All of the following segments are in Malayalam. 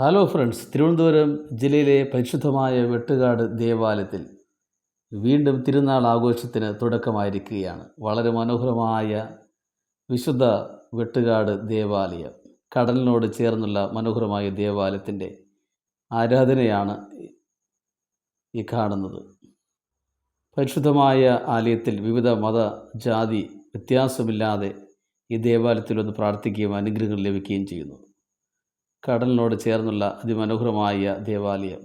ഹലോ ഫ്രണ്ട്സ് തിരുവനന്തപുരം ജില്ലയിലെ പരിശുദ്ധമായ വെട്ടുകാട് ദേവാലയത്തിൽ വീണ്ടും തിരുനാൾ ആഘോഷത്തിന് തുടക്കമായിരിക്കുകയാണ്. വളരെ മനോഹരമായ വിശുദ്ധ വെട്ടുകാട് ദേവാലയം. കടലിനോട് ചേർന്നുള്ള മനോഹരമായ ദേവാലയത്തിന്റെ ആരാധനയാണ് ഈ കാണുന്നത്. പരിശുദ്ധമായ ആലയത്തിൽ വിവിധ മത ജാതി വ്യത്യാസമില്ലാതെ ഈ ദേവാലയത്തിൽ ഒന്ന് പ്രാർത്ഥിക്കുകയും അനുഗ്രഹങ്ങൾ ലഭിക്കുകയും ചെയ്യുന്നു. കടലിനോട് ചേർന്നുള്ള അതിമനോഹരമായ ദേവാലയം.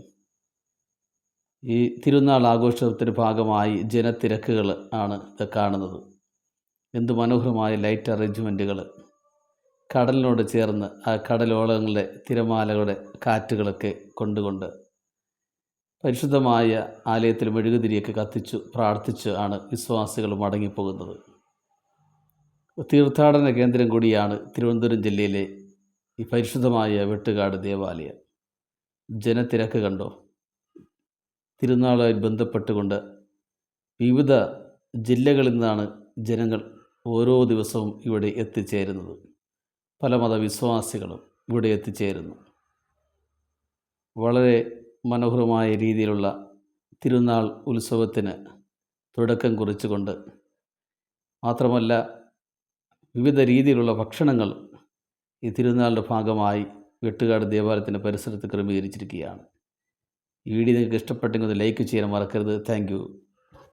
ഈ തിരുനാൾ ആഘോഷത്തിന്റെ ഭാഗമായി ജനത്തിരക്കുകൾ ആണ് ഇത് കാണുന്നത്. എന്ത് മനോഹരമായ ലൈറ്റ് അറേഞ്ച്മെന്റുകൾ. കടലിനോട് ചേർന്ന് ആ കടലോളങ്ങളുടെ തിരമാലകളുടെ കാറ്റുകളൊക്കെ കൊണ്ടുകൊണ്ട് പരിശുദ്ധമായ ആലയത്തിൽ മെഴുകുതിരിയൊക്കെ കത്തിച്ചു പ്രാർത്ഥിച്ച് ആണ് വിശ്വാസികൾ മടങ്ങിപ്പോകുന്നത്. തീർത്ഥാടന കേന്ദ്രം കൂടിയാണ് തിരുവനന്തപുരം ജില്ലയിലെ ഈ പരിശുദ്ധമായ വെട്ടുകാട് ദേവാലയം. ജനത്തിരക്ക് കണ്ടോ? തിരുനാളുമായി ബന്ധപ്പെട്ടുകൊണ്ട് വിവിധ ജില്ലകളിൽ നിന്നാണ് ജനങ്ങൾ ഓരോ ദിവസവും ഇവിടെ എത്തിച്ചേരുന്നത്. പല മതവിശ്വാസികളും ഇവിടെ എത്തിച്ചേരുന്നു. വളരെ മനോഹരമായ രീതിയിലുള്ള തിരുനാൾ ഉത്സവത്തിന് തുടക്കം കുറിച്ചുകൊണ്ട് മാത്രമല്ല വിവിധ രീതിയിലുള്ള ഭക്ഷണങ്ങൾ ഈ തിരുനാളിന്റെ ഭാഗമായി വെട്ടുകാട് ദേവാലയത്തിന്റെ പരിസരത്ത് ക്രമീകരിച്ചിരിക്കുകയാണ്. ഈ വീഡിയോ നിങ്ങൾക്ക് ഇഷ്ടപ്പെട്ടെങ്കിൽ ലൈക്ക് ചെയ്യാൻ മറക്കരുത്. താങ്ക്